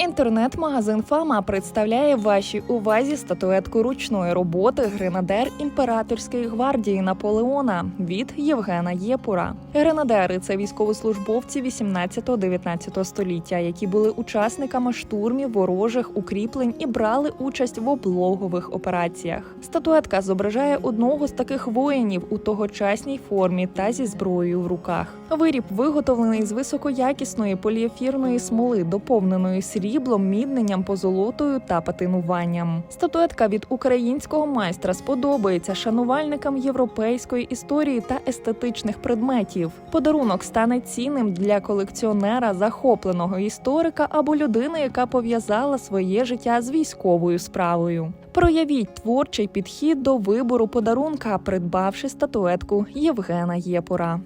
Інтернет-магазин Фама представляє вашій увазі статуетку ручної роботи гренадер імператорської гвардії Наполеона від Євгена Єпура. Гренадери це військовослужбовці 18-19 століття, які були учасниками штурмів ворожих укріплень і брали участь в облогових операціях. Статуетка зображає одного з таких воїнів у тогочасній формі та зі зброєю в руках. Виріб виготовлений з високоякісної поліефірної смоли, доповненої сріблом, мідненням, позолотою та патинуванням. Статуетка від українського майстра сподобається шанувальникам європейської історії та естетичних предметів. Подарунок стане цінним для колекціонера, захопленого історика або людини, яка пов'язала своє життя з військовою справою. Проявіть творчий підхід до вибору подарунка, придбавши статуетку Євгена Єпура.